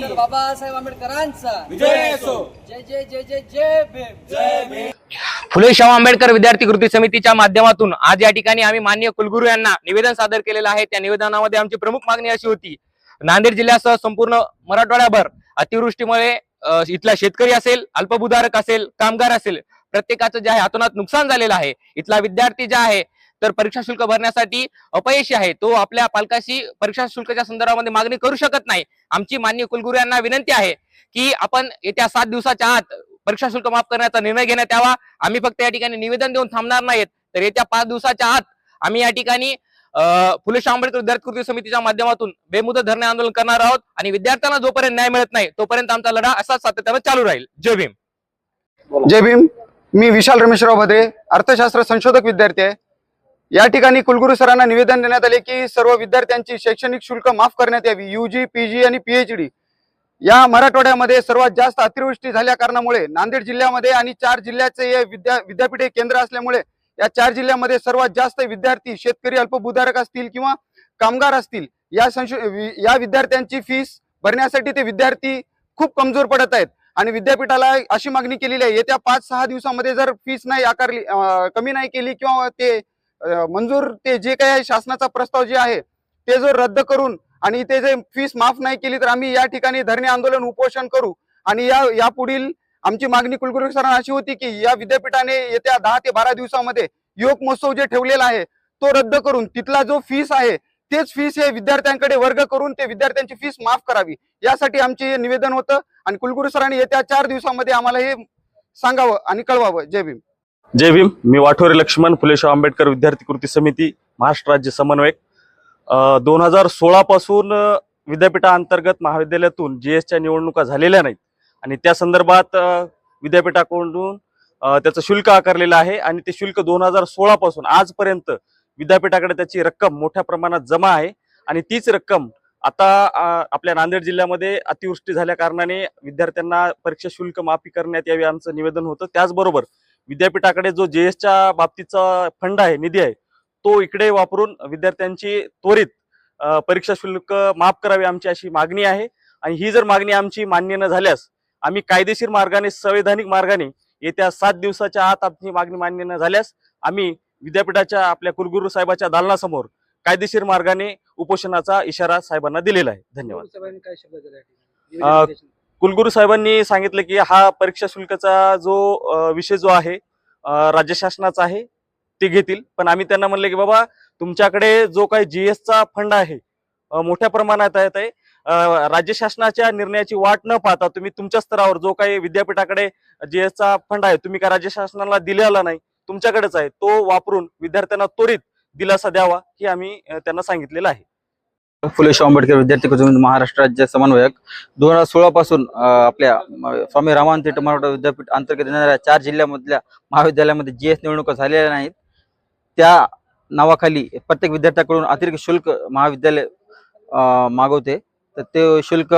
Doctor Babasaheb आंबेडकरांचा. विजय असो. जय जय जय जय जय भीम. जय भीम. फुले शाहू आंबेडकर विद्यार्थी कृती समितीच्या माध्यमातून आज या ठिकाणी आम्ही माननीय कुलगुरू यांना निवेदन सादर केलेलं आहे. त्या निवेदनामध्ये आमची प्रमुख मागणी अशी होती नांदेड जिल्ह्यासह संपूर्ण मराठवाड्याभर अतिवृष्टीमुळे इथला शेतकरी असेल अल्पभूधारक असेल कामगार असेल प्रत्येकाचं जे आहे हातोनात नुकसान झालेलं आहे. इथला विद्यार्थी जे आहे तर परीक्षा शुल्क भरण्यासाठी अपयशी आहे. तो आपल्या पालकाशी परीक्षा शुल्काच्या संदर्भामध्ये मागणी करू शकत नाही. आमची माननीय कुलगुरू यांना विनंती आहे की आपण येत्या सात दिवसाच्या आत परीक्षा शुल्क माफ करण्याचा निर्णय घेण्यात यावा. आम्ही फक्त या ठिकाणी निवेदन देऊन थांबणार नाहीत. तर येत्या पाच दिवसाच्या आत आम्ही या ठिकाणी फुले आंबेडकर विद्यार्थी कृती समितीच्या माध्यमातून बेमुदत धरणे आंदोलन करणार आहोत आणि विद्यार्थ्यांना जोपर्यंत न्याय मिळत नाही तोपर्यंत आमचा लढा असाच सातत्यानं चालू राहील. जय भीम. जय भीम. मी विशाल रमेशराव भद्रे अर्थशास्त्र संशोधक विद्यार्थी आहे. या ठिकाणी कुलगुरू सरांना निवेदन देण्यात आले की सर्व विद्यार्थ्यांची शैक्षणिक शुल्क माफ करण्यात यावी. युजी पीजी आणि पीएचडी या मराठवाड्यामध्ये सर्वात जास्त अतिवृष्टी झाल्या कारणामुळे नांदेड जिल्ह्यामध्ये आणि चार जिल्ह्याचे हे विद्या विद्यापीठे केंद्र असल्यामुळे या चार जिल्ह्यामध्ये सर्वात जास्त विद्यार्थी शेतकरी अल्पभूधारक असतील किंवा कामगार असतील या संशो या विद्यार्थ्यांची फीस भरण्यासाठी ते विद्यार्थी खूप कमजोर पडत आहेत. आणि विद्यापीठाला अशी मागणी केलेली आहे येत्या पाच सहा दिवसामध्ये जर फीस नाही आकारली कमी नाही केली किंवा ते मंजूर ते जे काही आहे शासनाचा प्रस्ताव जे आहे ते जर रद्द करून आणि ते जे फीस माफ नाही केली तर आम्ही या ठिकाणी धरणे आंदोलन उपोषण करू. आणि या यापुढील आमची मागणी कुलगुरू सरांना अशी होती की या विद्यापीठाने येत्या दहा ते बारा दिवसामध्ये योग महोत्सव जे ठेवलेला आहे तो रद्द करून तिथला जो फीस आहे तेच फीस हे विद्यार्थ्यांकडे वर्ग करून ते विद्यार्थ्यांची फीस माफ करावी. यासाठी आमचे हे निवेदन होतं आणि कुलगुरू सरांनी येत्या चार दिवसामध्ये आम्हाला हे सांगावं आणि कळवावं. जय भीम. जय भीम. मी वाठोरे लक्ष्मण फुले आंबेडकर विद्यार्थी कृती समिती महाराष्ट्र राज्य समन्वयक. दोन हजार सोळा पासून विद्यापीठाअंतर्गत महाविद्यालयातून जी एसच्या निवडणुका झालेल्या नाहीत. आणि त्या संदर्भात विद्यापीठाकडून त्याचं शुल्क आकारलेलं आहे आणि ते शुल्क दोन हजार सोळा पासून आजपर्यंत विद्यापीठाकडे त्याची रक्कम मोठ्या प्रमाणात जमा आहे. आणि तीच रक्कम आता आपल्या नांदेड जिल्ह्यामध्ये अतिवृष्टी झाल्या कारणाने विद्यार्थ्यांना परीक्षा शुल्क माफी करण्यात यावी आमचं निवेदन होतं. त्याचबरोबर विद्यापीठाकडे जो जेएसच्या बाबतीचा फंड आहे निधी आहे तो इकडे वापरून विद्यार्थ्यांची त्वरित परीक्षा शुल्क माफ करावी आमची अशी मागणी आहे. आणि ही जर मागणी आमची मान्य न झाल्यास आम्ही कायदेशीर मार्गाने संवैधानिक मार्गाने येत्या सात दिवसाच्या आत आमची मागणी मान्य न झाल्यास आम्ही विद्यापीठाच्या आपल्या कुलगुरू साहेबाच्या दालनासमोर कायदेशीर मार्गाने उपोषणाचा इशारा साहेबांना दिलेला आहे. धन्यवाद. कुलगुरू साहेबांनी सांगितलं की हा परीक्षा शुल्काचा जो विषय जो आहे राज्य शासनाचा आहे ते घेतील. पण आम्ही त्यांना म्हणलं की बाबा तुमच्याकडे जो काही जीएसचा फंड आहे मोठ्या प्रमाणात येत आहे राज्य शासनाच्या निर्णयाची वाट न पाहता तुम्ही तुमच्या स्तरावर जो काही विद्यापीठाकडे जीएसचा फंड आहे तुम्ही का राज्य शासनाला दिलेला नाही तुमच्याकडेच आहे तो वापरून विद्यार्थ्यांना त्वरित दिलासा द्यावा हे आम्ही त्यांना सांगितलेलं आहे. फुले शाहू आंबेडकर विद्यार्थी कृषी महाराष्ट्र राज्य समन्वयक. दोन हजार सोळा पासून आपल्या स्वामी रामानंद तीर्थ मराठा विद्यापीठ अंतर्गत येणाऱ्या चार जिल्ह्यामधल्या महाविद्यालयामध्ये जी एस निवडणुका झालेल्या नाहीत. त्या नावाखाली प्रत्येक विद्यार्थ्याकडून अतिरिक्त शुल्क महाविद्यालय मागवते. तर ते शुल्क